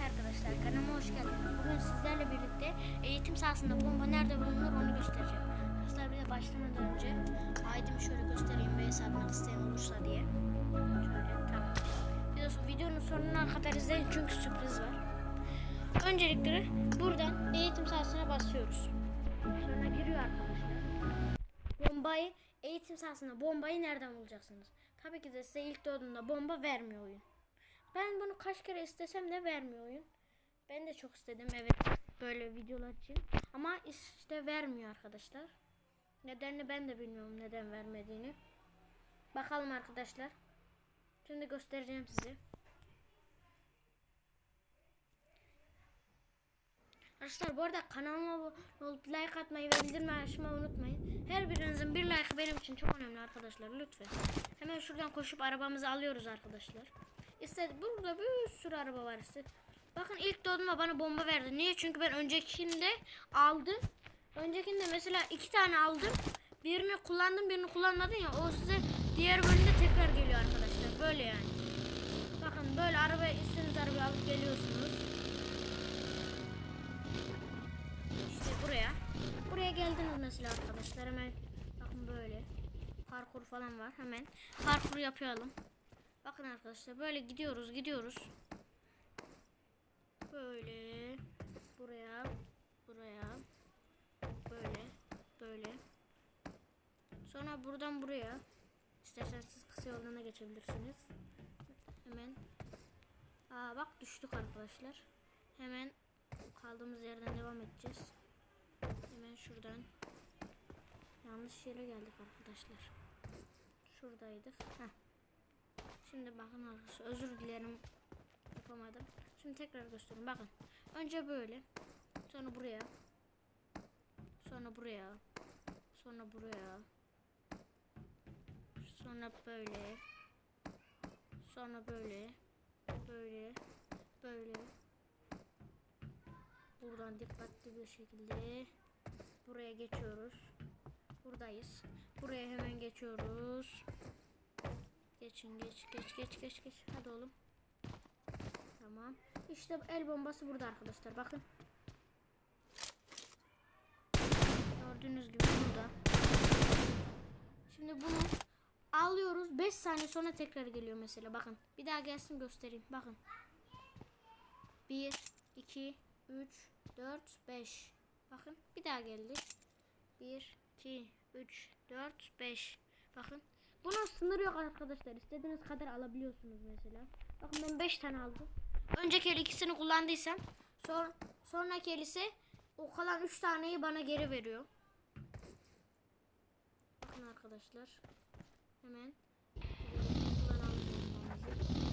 Evet arkadaşlar kanalıma hoş geldiniz. Bugün sizlerle birlikte eğitim sahasında bomba nerede bulunur onu göstereceğim. Arkadaşlar bir de başlamadan önce aydımı şöyle göstereyim ve hesabını isteyen olursa diye. Şöyle tamam. Videosu, videonun sonuna kadar izleyin çünkü sürpriz var. Öncelikle buradan eğitim sahasına basıyoruz. Sonra giriyor arkadaşlar. Bombayı eğitim sahasında bombayı nereden bulacaksınız? Tabii ki de size ilk doğduğunda bomba vermiyor oyun. Ben bunu kaç kere istesem de vermiyor oyun. Ben de çok istedim evet böyle videolar için. Ama işte vermiyor arkadaşlar. Nedenini ben de bilmiyorum neden vermediğini. Bakalım arkadaşlar. Şimdi göstereceğim size. Arkadaşlar bu arada kanalıma olup like atmayı ve bildirim açmayı unutmayın. Her birinizin bir like benim için çok önemli arkadaşlar lütfen. Hemen şuradan koşup arabamızı alıyoruz arkadaşlar. İşte burada bir sürü araba var işte. Bakın ilk doğduğumda bana bomba verdi. Niye? Çünkü ben öncekinde aldım. Öncekinde mesela iki tane aldım. Birini kullandım birini kullanmadın ya. O size diğer bölümde tekrar geliyor arkadaşlar. Böyle yani. Bakın böyle araba istediğiniz arabayı alıp geliyorsunuz. İşte buraya. Buraya geldiniz mesela arkadaşlar hemen bakın böyle parkur falan var hemen parkur yapalım. Bakın arkadaşlar böyle gidiyoruz gidiyoruz. Böyle buraya buraya böyle böyle. Sonra buradan buraya isterseniz kısa yoldan da geçebilirsiniz. Hemen Aa bak düştük arkadaşlar. Hemen kaldığımız yerden devam edeceğiz. Hemen şuradan. Yanlış yere geldik arkadaşlar. Şuradaydık. Heh. Şimdi bakın arkadaşlar özür dilerim yapamadım. Şimdi tekrar göstereyim bakın. Önce böyle. Sonra buraya. Sonra buraya. Sonra buraya. Sonra böyle. Sonra böyle. Böyle. Böyle. Buradan dikkatli bir şekilde buraya geçiyoruz. Buradayız. Buraya hemen geçiyoruz. Geçin geç geç geç geç geç. Hadi oğlum. Tamam. İşte el bombası burada arkadaşlar. Bakın. Gördüğünüz gibi burada. Şimdi bunu alıyoruz. 5 saniye sonra tekrar geliyor mesela. Bakın. Bir daha gelsin göstereyim. Bakın. 1 2 3 4 5 Bakın bir daha geldi. 1 2 3 4 5 Bakın. Bunun sınırı yok arkadaşlar. İstediğiniz kadar alabiliyorsunuz mesela. Bakın ben 5 tane aldım. Önceki el ikisini kullandıysam sonra sonraki elisi o kalan 3 taneyi bana geri veriyor. Bakın arkadaşlar. Hemen kullanalım.